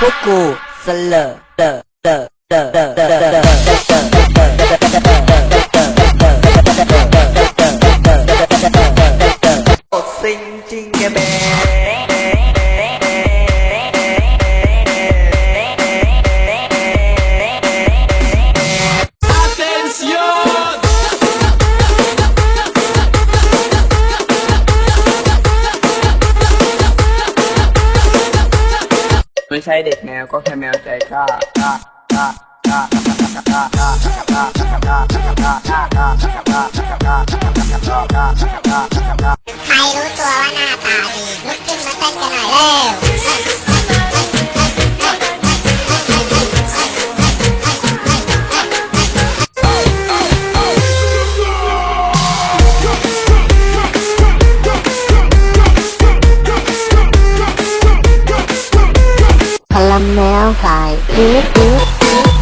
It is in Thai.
Coco, Sala, da, da, da, da, da, da, da, da. ไม่ใช่เด็กแมวก็แค่แมวใจกล้ากล้ากล้ากล้าากล้ Bye.